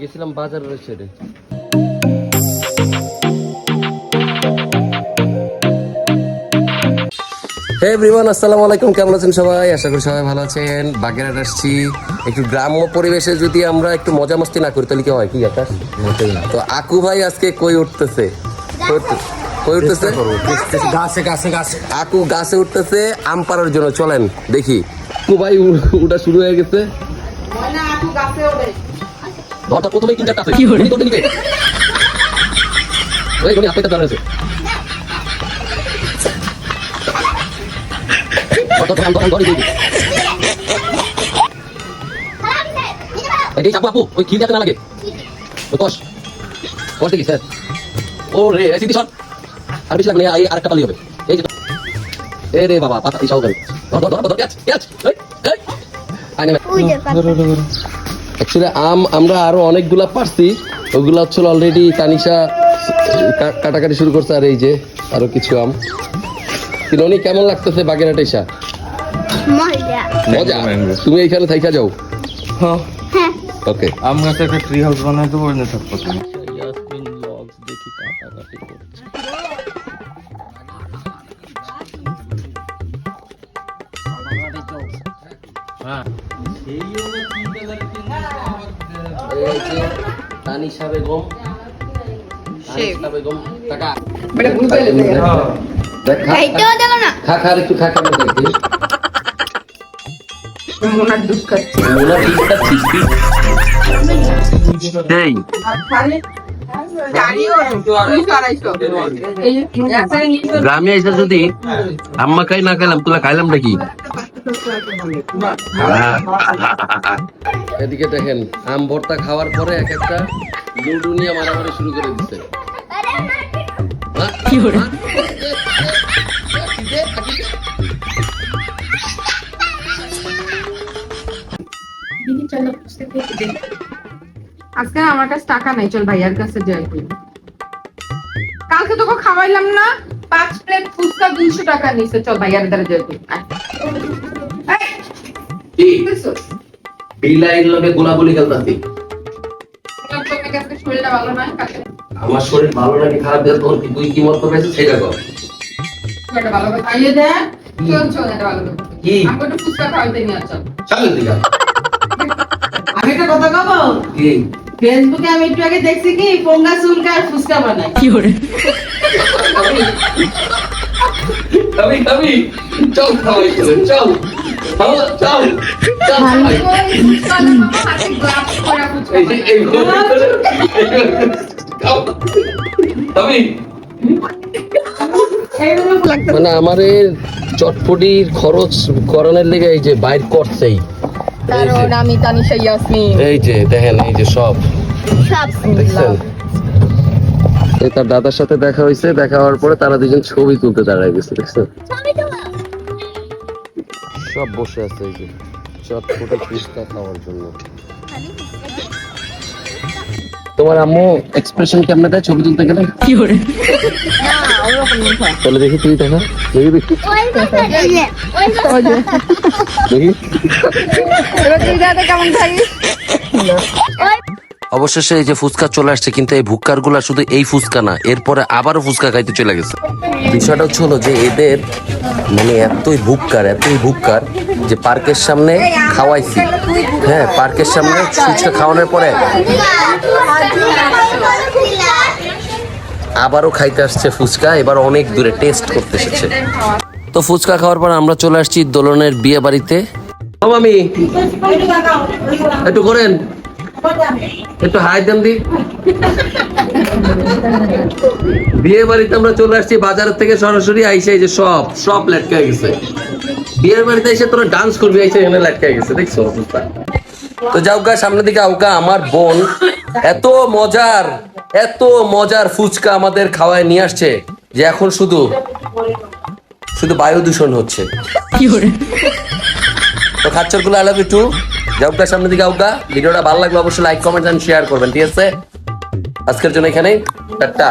গেছিলাম বাজারের ছেড়ে হে এভরিওয়ান আসসালামু আলাইকুম। কেমন আছেন সবাই? আশা করি সবাই ভালো আছেন। বাগেরহাট আসছি। একটু গ্রাম্য পরিবেশে যদি আমরা একটু মজা মস্তি না করি তাহলে কি হয়? কি আকাশ তো আকু ভাই আজকে কই উঠতেছে? কই উঠতেছে? গাছে গাছে গাছে আকু গাছে উঠতেছে আম পাড়ার জন্য চলেন দেখি। আকু ভাই উঠা শুরু হয়ে গেছে। ধরটা প্রথমেই তিন চারটা আছে কি হলো? তোকে নিবে ওই কোনি আপনি দাঁড়া আছে। কত ধরাম ধরাম ধরে দিবি এই চাপু আপু ওই খিল যাতে না লাগে? কষ কষ স্যার। ও রে সিটি শট আর বেশি লাগবে না, এই আরেকটা পালি হবে। এই যে এ রে বাবা পাতা এই সহকারী ধর ধর ধর অ্যাকচুয়ালি আম আমরা আরও অনেকগুলা পারছি। ওগুলা হচ্ছে অলরেডি তানিশা কাটাকাটি শুরু করছে আর এই যে আরও কিছু আম। কিরনি কেমন লাগতেছে বাগেরহাট এসা? মজা। তুমি এইখানে থাইকা যাও? হ্যাঁ। ওকে আম গাছে একটা ট্রি হাউস বানাই দেবো ওই থাকব তুমি এই যে তানিশা বেগম তানিশা বেগম টাকা বলে গ্রুপে লেগে দেখ, খা, খা। খা আর একটু খা খা খা, মোনার দুধ খাচ্ছে। মোলা ঠিক খাচ্ছিস তুই? এই। আর খালি গাড়ি ওর দুশো আড়াইশো। এই একসাথে নিয়ে তো গ্রামে এসে যদি আম্মা খাই না খাইলাম তোলা খাইলাম নাকি এদিকে দেখেন আম ভর্তা খাওয়ার পরে এক একটা লুডু নিয়ে মারামারি শুরু করে দিচ্ছে কি আজকে আমার কাছে টাকা নাই চল ভাইয়ার কাছে যাই। তুই কালকে তোকে খাওয়াইলাম না পাঁচ প্লেট ফুচকা দুইশো টাকা নিছে চল ভাইয়ার দ্বারা যাই। কি? কি? বিলাই গোলাগুলি খেলতাছি তোর তোর আমার শরীর ভালো নাকি খারাপ দেয় তখন কি? তুই কি মত পেয়েছিস সেটা কর। ভালো করে খাইয়ে দে চল চল একটা ভালো করে কি? আমাকে একটু ফুচকা খাওয়াইতে নিয়ে চল চালু আমি একটা কথা কব? কি? ফেসবুকে আমি একটু আগে দেখছি কি পোঙ্গা চুলকা আর ফুচকা বানায়। কবি কবি চল খাওয়াই চল। মানে আমার চটপটির খরচ করানোর লেগে এই যে বাইর কারণ আমি এই যে দেখেন এই যে সব তার দাদার সাথে দেখা হয়েছে দেখা হওয়ার পরে তারা দুজন ছবি তুলতে দাঁড়ায় গেছে দেখছেন সব বসে আছে এই যে। চটপটে ফুচকা খাওয়ার জন্য। তোমার আম্মু এক্সপ্রেশন কেমন দেয় ছবি তুলতে গেলে? কি করে? তাহলে দেখি তুই দেখা। দেখি দেখি। দেখি। এবার তুই যাতে কেমন থাকিস অবশেষে এই যে ফুচকা চলে আসছে, কিন্তু এই ভুক্কারগুলা শুধু এই ফুচকা না, এরপরে আবারও ফুচকা খাইতে চলে গেছে। বিষয়টা হচ্ছে হলো যে এদের মানে এতই ভুক্কার এতই ভুক্কার যে পার্কের সামনে খাওয়াইছি। হ্যাঁ পার্কের সামনে ফুচকা খাওয়ানোর পরে আবারও খাইতে আসছে ফুচকা, এবার অনেক দূরে টেস্ট করতে এসেছে। তো ফুচকা খাওয়ার পর আমরা চলে আসছি দোলনের বিয়ে বাড়িতে। একটু করেন। একটু হাই দেন দি। বিয়ে বাড়িতে আমরা চলে আসছি বাজার থেকে সরাসরি আইসে এই যে সব সব লেটকে গেছে। বিয়ের বাড়িতে এসে তোরা ডান্স করবি আইসে এখানে লেটকে গেছে দেখছ অবস্থা? তো সামনের দিকে আউকা আমার বোন এত মজার এত মজার ফুচকা আমাদের খাওয়ায় নিয়ে আসছে যে এখন শুধু শুধু বায়ু দূষণ হচ্ছে। তো খাচ্চরগুলো আই লাভ ইউ সামনে দিকে আউকা ভিডিওটা ভালো লাগলে অবশ্যই লাইক কমেন্ট এন্ড শেয়ার করবেন, ঠিক আছে? আজকের জন্য এখানেই, টাটা।